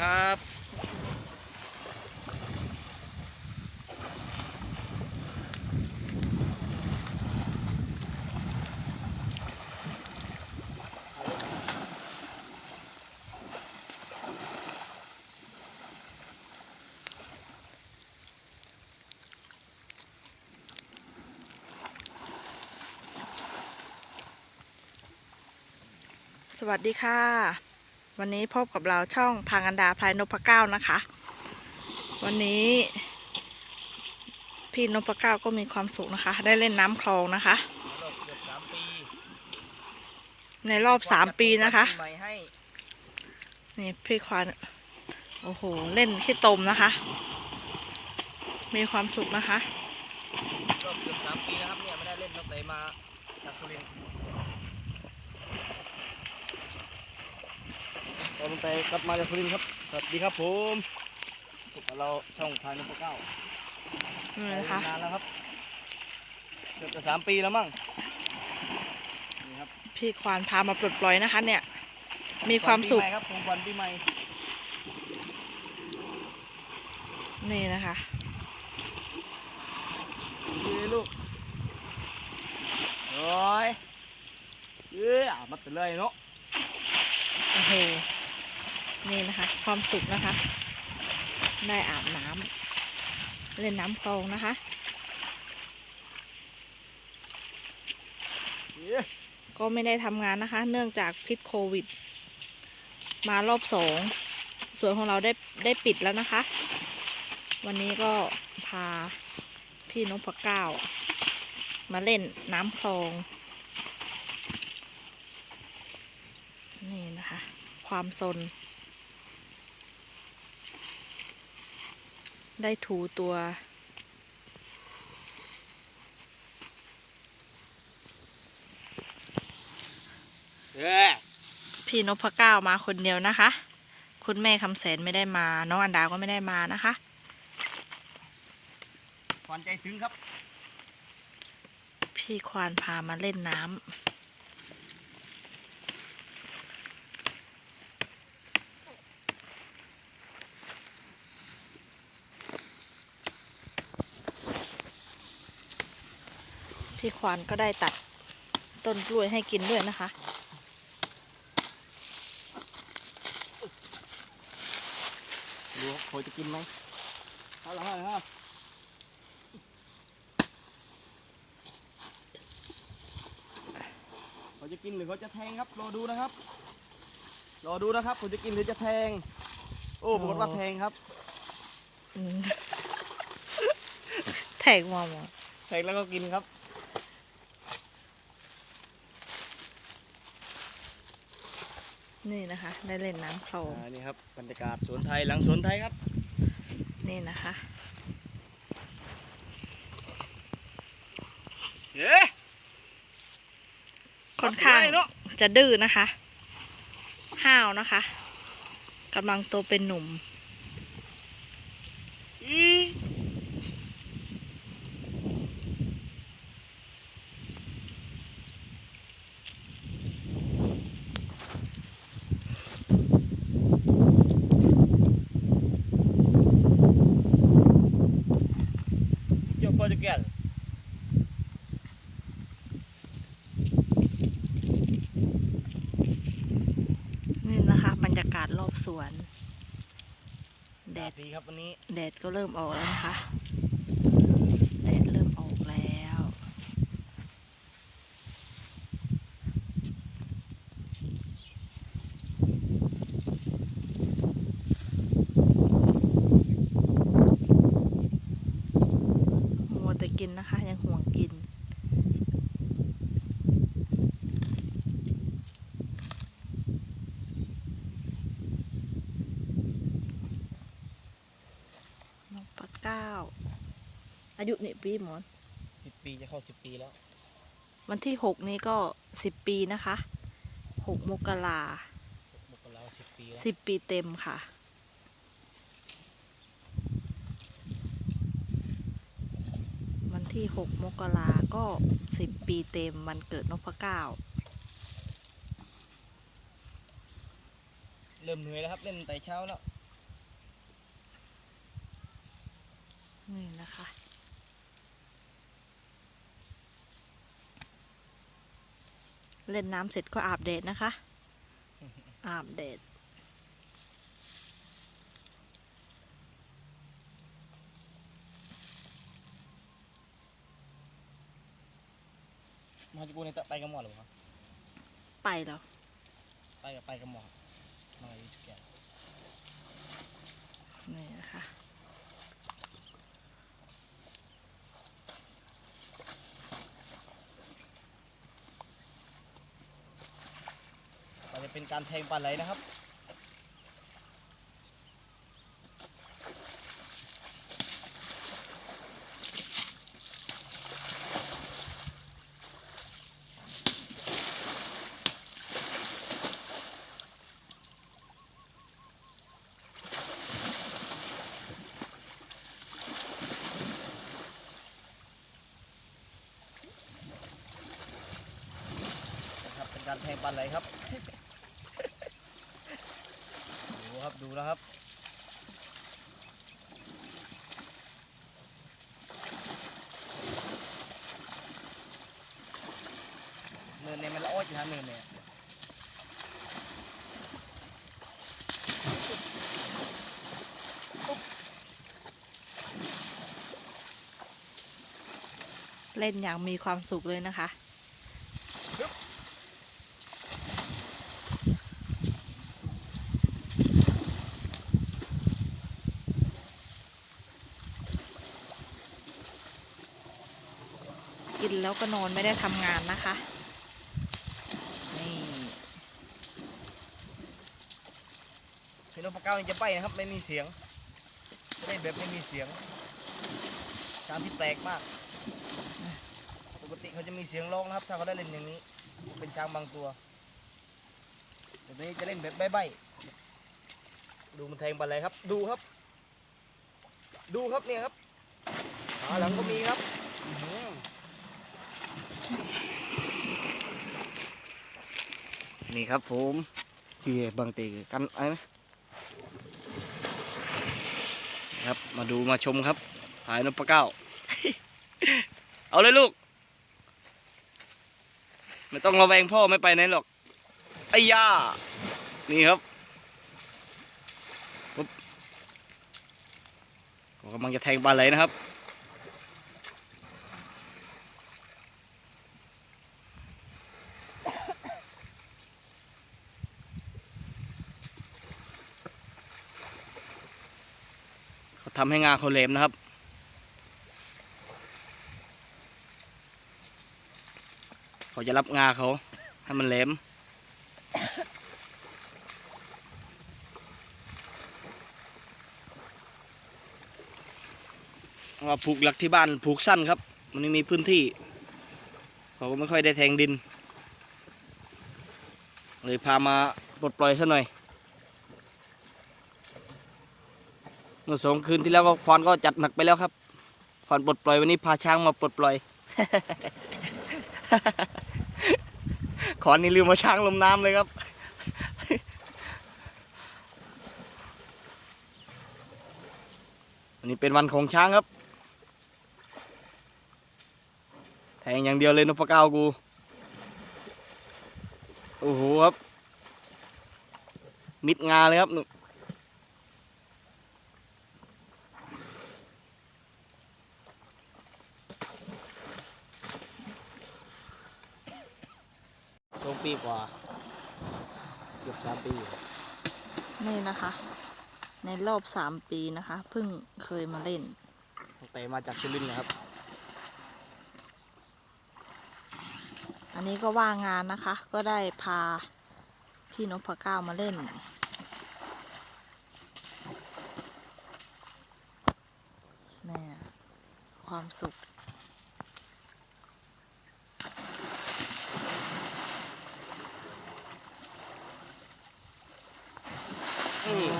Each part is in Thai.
ครับ สวัสดีค่ะ วันนี้พบกับเราช่องพังอันดาพลายนพเก้านะคะ วันนี้พี่นพเก้าก็มีความสุขนะคะ ได้เล่นน้ำคลองนะคะ ในรอบสามปีนะคะนี่พี่ควานโอ้โห เล่นขี้ตมนะคะ มีความสุขนะคะรอบเกือบสามปีนะครับเนี่ยไม่ได้เล่นตั้งแต่มาจากสุรินทร์ ตอนแต่กลับมาจากสุรินทร์ครับ สวัสดีครับผมพบกับเราช่องพายนพเก้านี่นะคะนานแล้วครับเกือบจะสามปีแล้วมั้งนี่ครับพี่ควานพามาปลดปล่อยนะคะ เนี่ย มีความสุขปีใหม่ครับของวันปีใหม่นี่นะคะดีลูกโอ้ยเอ้ยอะมัดไปเลยเนาะ โอ้โห นี่นะคะ ความสุขนะคะ ได้อาบน้ำเล่นน้ำคลองนะคะเอ้ยก็ไม่ได้ทำงานนะคะ เนื่องจากพิษโควิด มารอบสองสวนของเราได้ได้ปิดแล้วนะคะ วันนี้ก็พาพี่นพเก้า มาเล่นน้ำคลอง นี่นะคะ ความสน ได้ถูตัวเอ้ยพี่นพเก้ามาคนเดียวนะคะ คุณแม่คำแสนไม่ได้มา น้องอันดาก็ไม่ได้มานะคะควันใจถึงครับ พี่ควานพามาเล่นน้ำ พี่ควานก็ได้ตัดต้นกล้วยให้กินด้วยนะคะ ดูครับเขาจะกินไหมเอาละฮะครับเขาจะกินหรือเขาจะแทงครับ รอดูนะครับ รอดูนะครับเขาจะกินหรือจะแทง โอ้ปรากฏว่าแทงครับอืมแทงมอมอแทงแล้วก็กินครับ นี่นะคะ ได้เล่นน้ำโคลงอ่านี่ครับบรรยากาศสวนไทยหลังสวนไทยครับ นี่นะคะเย้ค่อนข้างเนาะจะดื้อนะคะ ห้าวนะคะกำลังโตเป็นหนุ่ม อีเจ้าพ่อจะแก่ นี่นะคะ บร รยากาศรอบสวน แดดดีครับวันนี้ แดดก็เริ่มออกแล้วนะคะ แดดเริ่มออกแล้ว มัวแต่กินนะคะายุนี่ปีหมอน สิบปีจะเข้าสิบปีแล้ว วันที่หกนี้ก็สิบปีนะคะหกมกรากราสิบปีสิบปีเต็มค่ะ วันที่หกมกราก็สิบปีเต็มวันเกิดนพเก้า เริ่มเหนื่อยแล้วครับเล่นไต่เช้าแล้ว นี่นะคะ เล่นน้ำเสร็จก็อาบแดดนะคะ อาบแดดมาจิกูเนี่ยไปกับหมอหรือเปล่าไปแล้ว ไปกับไปกับหมอมาอยู่ทุกอย่างนี่นะคะ เราจะเป็น การแทงปลาไหลนะครับนะครับเป็นการแทงปลาไหลครับ ดู ครับดูนะครับเนินเนี่ยมันละอ้อยอยู่ฮะเนินเนี่ยเล่นอย่างมีความสุขเลยนะคะ กินแล้วก็นอนไม่ได้ทำงานนะคะนี่พี่นพเก้านี่จะไปนะครับ ไม่มีเสียงจะได้แบบไม่มีเสียงการที่แปลกมาก ปกติเขาจะมีเสียงร้องนะครับ ถ้าเขาได้เล่นอย่างนี้ เป็นช้างบางตัวแต่ตัวนี้จะเล่นแบบใบ้ๆดูมันแทงไปเลยครับ ดูครับ ดูครับเนี่ยครับขาหลังก็มีครับอื้อหือ นี่ครับผมเฮียบางตีกันไอ้ไหมครับมาดูมาชมครับหายนพเก้า เอาเลยลูก ไม่ต้องระแวงพ่อไม่ไปไหนหรอกไอ้ย่า นี่ครับปุ๊บก็กำลังจะแทงปลาไหลนะครับ ทำให้งาเขาเลมนะครับ เขาจะรับงาเขาให้มันแหลมว่าผูกหลักที่บ้านผูกสั้นครับ มันไม่มีพื้นที่ เขาก็ไม่ค่อยได้แทงดิน เลยพามาปลดปล่อยซะหน่อย มื่อสองคืนที่แล้วก็ควานก็จัดหนักไปแล้วครับควานปลดปล่อยวันนี้พาช้างมาปลดปล่อยขอนนี่ลืมมาช้างลมน้ำเลยครับ วันนี้เป็นวันของช้างครับ แทงอย่างเดียวเลยนพเก้ากู โอ้โหครับ มิดงาเลยครับนู่นสองปีกว่า เกือบสามปีอยู่ นี่นะคะ ใน รอบสามปีนะคะ เพิ่งเคยมาเล่นตั้งแต่มาจากสุรินทร์นะครับ อันนี้ก็ว่างงานนะคะ ก็ได้พาพี่นพเก้ามาเล่นเนี่ยความสุข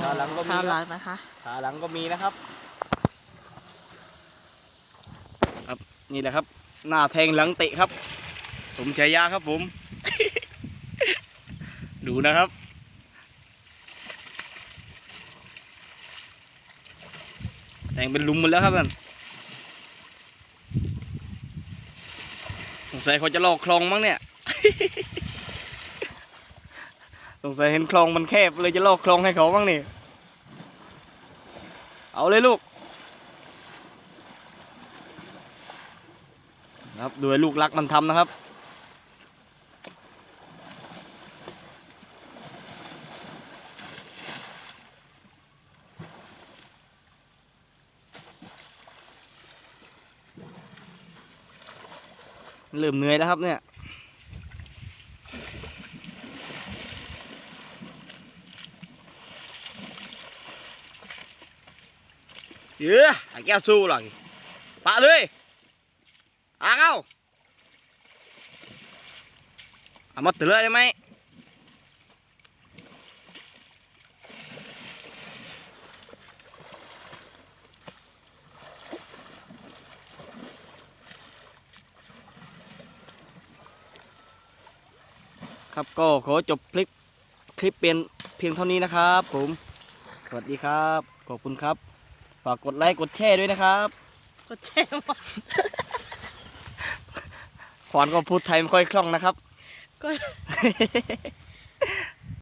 ขาหลังก็มีขาหลังนะคะ ขาหลังก็มีนะครับ ครับนี่แหละครับ หน้าแทงหลังเตะครับ ผมชายาครับผม ดูนะครับแทงเป็นลุมหมดแล้วครับท่านสงสัยเขาจะลอกคลองมั้งเนี่ย สงสัยเห็นคลองมันแคบเลยจะลอกคลองให้เขาบ้างนี่ เอาเลยลูก ครับดูไอ้ลูกรักมันทำนะครับเริ่มเหนื่อยแล้วครับเนี่ย เยอะไอ้แก้วสู้หรอกปะเลยอาเข้าเอามาตือนได้ไหมครับก็ขอจบคลิปคลิปเป็นเพียงเท่านี้นะครับ ผม สวัสดีครับ ขอบคุณครับ ฝากกดไลค์กดแชร์ด้วยนะครับ ก็แช่ว่าขวานก็พูดไทยไม่ค่อยคล่องนะครับ ก็